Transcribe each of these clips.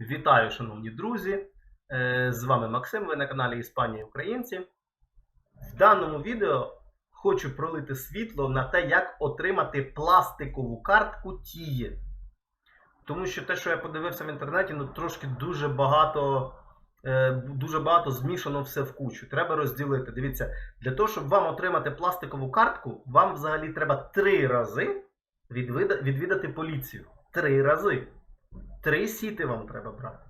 Вітаю, шановні друзі! Е, З вами Максим, ви на каналі Іспанія Українці. В даному відео хочу пролити світло на те, як отримати пластикову картку Тіє. Тому що те, що я подивився в інтернеті, ну трошки дуже багато, е, дуже багато змішано все в кучу. Треба розділити. Дивіться, для того, щоб вам отримати пластикову картку, вам взагалі треба три рази відвідати поліцію. Три рази. Три сіти вам треба брати.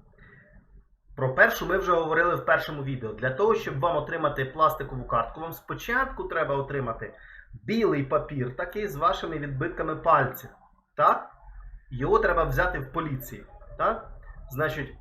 Про першу ми вже говорили в першому відео. Для того, щоб вам отримати пластикову картку, вам спочатку треба отримати білий папір, такий з вашими відбитками пальців. Так? Його треба взяти в поліції. Так? Значить,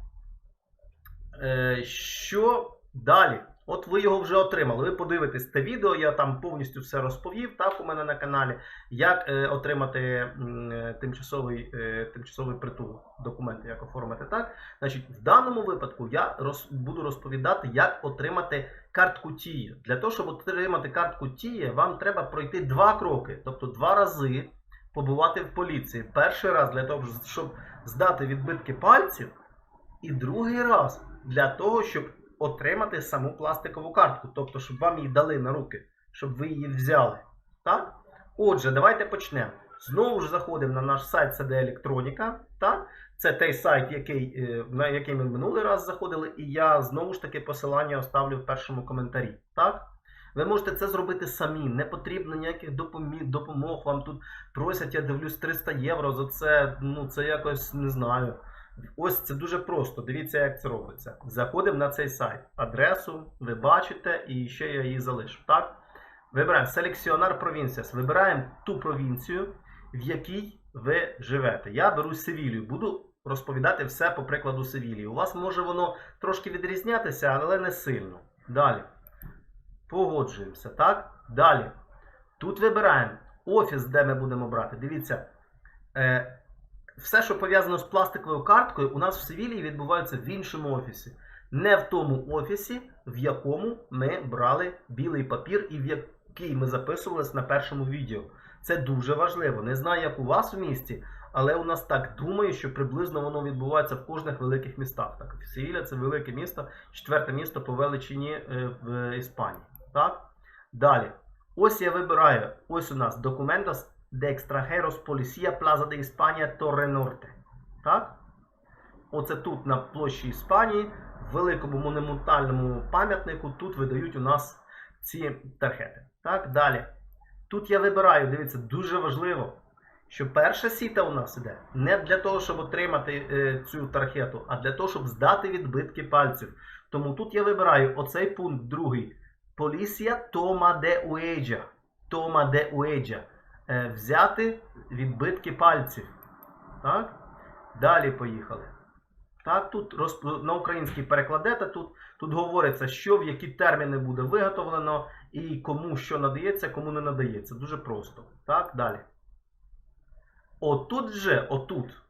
е, що далі? От ви його вже отримали. Ви подивитесь те відео, я там повністю все розповів, так, у мене на каналі, як е, отримати е, тимчасовий, е, тимчасовий притул, документи, як оформити так. Значить, в даному випадку я роз, буду розповідати, як отримати картку Тіє. Для того, щоб отримати картку Тіє, вам треба пройти два кроки, тобто два рази побувати в поліції. Перший раз для того, щоб здати відбитки пальців, і другий раз для того, щоб отримати саму пластикову картку, тобто, щоб вам її дали на руки, щоб ви її взяли. Так? Отже, давайте почнемо. Знову ж заходимо на наш сайт CD Електроніка. Так? Це той сайт, який, е, на який ми минулий раз заходили, і я знову ж таки посилання оставлю в першому коментарі. Так? Ви можете це зробити самі, не потрібно ніяких допомог. Вам тут просять, я дивлюсь, 300 євро за це. Ну, це якось не знаю. Ось це дуже просто. Дивіться, як це робиться. Заходимо на цей сайт. Адресу ви бачите, і ще я її залишу. Так? Вибираємо Seleccionar Provincias. Вибираємо ту провінцію, в якій ви живете. Я беру Севілію. Буду розповідати все по прикладу Севілії. У вас може воно трошки відрізнятися, але не сильно. Далі. Погоджуємося, так? Далі. Тут вибираємо офіс, де ми будемо брати. Дивіться. Е, все, що пов'язано з пластиковою карткою, у нас в Севілії відбувається в іншому офісі. Не в тому офісі, в якому ми брали білий папір і в який ми записувалися на першому відео. Це дуже важливо. Не знаю, як у вас в місті, але у нас так думаю, що приблизно воно відбувається в кожних великих містах. Так, Севіля це велике місто, четверте місто по величині е, в Іспанії. Так? Далі. Ось я вибираю. Ось у нас документас de extranjeros Policía Plaza de España Torre Norte. Так? Оце тут на площі Іспанії, в великому монументальному пам'ятнику, тут видають у нас ці тархети. Так, далі. Тут я вибираю, дивіться, дуже важливо, що перша сіта у нас іде не для того, щоб отримати е, цю тархету, а для того, щоб здати відбитки пальців. Тому тут я вибираю оцей пункт другий. Поліція Тома де Уеджа. Тома де Уеджа. Е, взяти відбитки пальців. Так? Далі поїхали. Так, тут на український перекладете, тут, тут говориться, що в які терміни буде виготовлено і кому що надається, кому не надається. Дуже просто. Так, далі. Отут же, отут.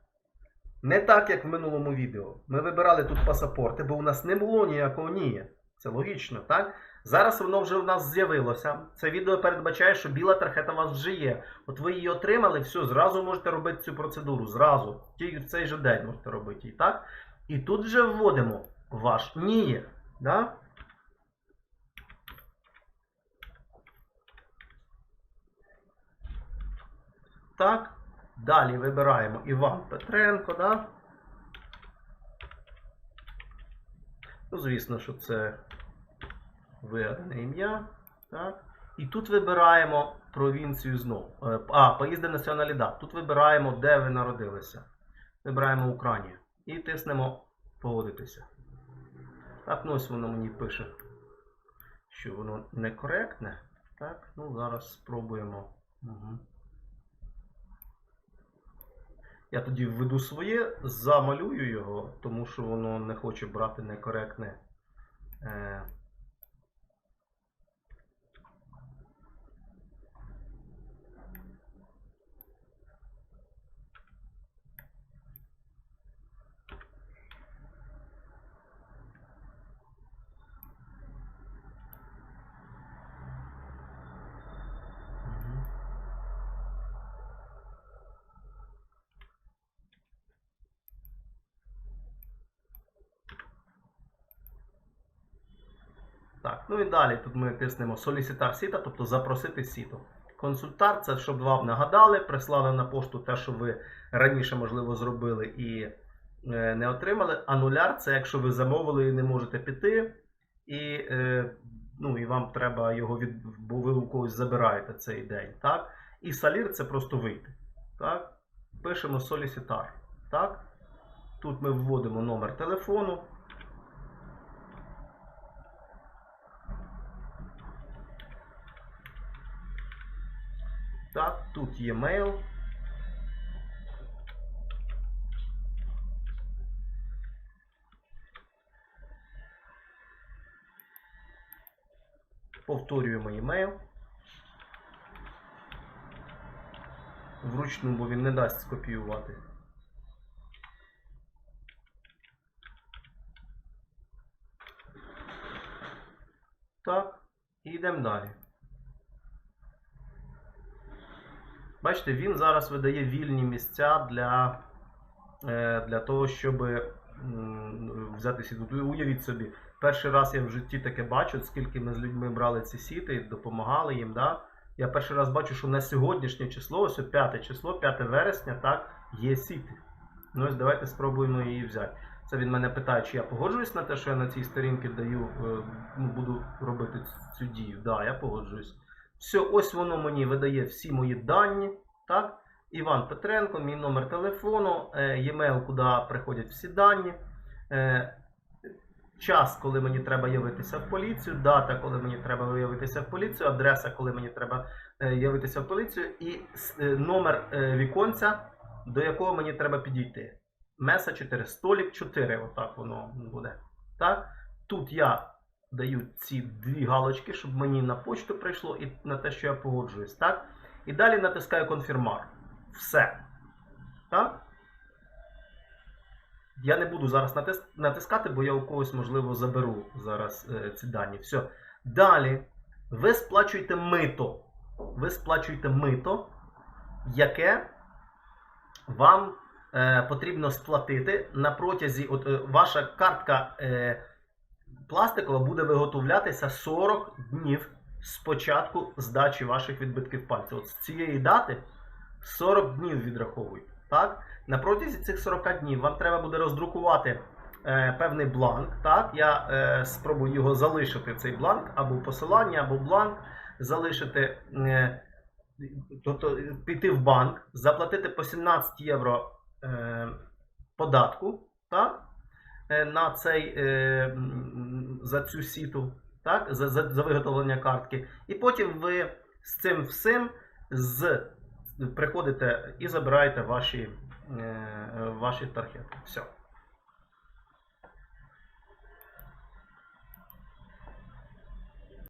Не так, як в минулому відео. Ми вибирали тут пасапорти, бо у нас не було ніякого НІЄ. Це логічно, так? Зараз воно вже в нас з'явилося. Це відео передбачає, що біла тархета у вас вже є. От ви її отримали, все, зразу можете робити цю процедуру. Зразу. Тільки в цей же день можете робити її, так? І тут вже вводимо ваш НІЄ. Да? Так. Далі вибираємо Іван Петренко, да? Ну, звісно, що це вигадане ім'я. І тут вибираємо провінцію знову. Е, А, país de націоналідад. Тут вибираємо, де ви народилися. Вибираємо Україну. І тиснемо погодитися. Так, ну ось воно мені пише, що воно некоректне. Так, ну зараз спробуємо. Угу. Я тоді введу своє, замалюю його, тому що воно не хоче брати некоректне. Е, Ну і далі тут ми тиснемо солісітар сіта, тобто запросити сіто. Консультант це щоб вам нагадали, прислали на пошту те, що ви раніше, можливо, зробили і е, не отримали. Ануляр це якщо ви замовили і не можете піти, і, е, ну, і вам треба його від, бо ви у когось забираєте цей день. Так? І салір це просто вийти. Так? Пишемо солісітар. Так? Тут ми вводимо номер телефону. Так, тут є мейл. Повторюємо емейл. Вручну, бо він не дасть скопіювати. Так, і йдемо далі. Бачите, він зараз видає вільні місця для, е, для того, щоб взяти сіти. Уявіть собі, перший раз я в житті таке бачу, скільки ми з людьми брали ці сіти, допомагали їм. Да? Я перший раз бачу, що на сьогоднішнє число, ось 5 число, 5 вересня, так, є сіти. Ну ось давайте спробуємо її взяти. Це він мене питає, чи я погоджуюсь на те, що я на цій сторінці даю, е, ну, буду робити цю дію. Так, да, я погоджуюсь. Все, ось воно мені видає всі мої дані. Так? Іван Петренко, мій номер телефону, е, e-mail, куди приходять всі дані. е, Час, коли мені треба явитися в поліцію, дата, коли мені треба явитися в поліцію, адреса, коли мені треба е, явитися в поліцію, і номер віконця, до якого мені треба підійти. Меса 4, столік 4, отак воно буде. Так? Тут я даю ці дві галочки, щоб мені на почту прийшло і на те, що я погоджуюсь. Так? І далі натискаю конфірмар. Все. Так? Я не буду зараз натискати, бо я у когось, можливо, заберу зараз е, ці дані. Все. Далі ви сплачуєте мито. Ви сплачуєте мито, яке вам е, потрібно сплатити на протязі. От, е, ваша картка е, пластикова буде виготовлятися 40 днів з початку здачі ваших відбитків пальців. От з цієї дати 40 днів відраховують. Так? На протязі цих 40 днів вам треба буде роздрукувати е, певний бланк. Так? Я е, спробую його залишити, цей бланк, або посилання, або бланк, залишити, е, тобто піти в банк, заплатити по 17 євро е, податку. Так? Е, На цей, е, за цю сіту, так? За, за, за виготовлення картки. І потім ви з цим всім з, приходите і забираєте ваші, е, ваші таргети. Все.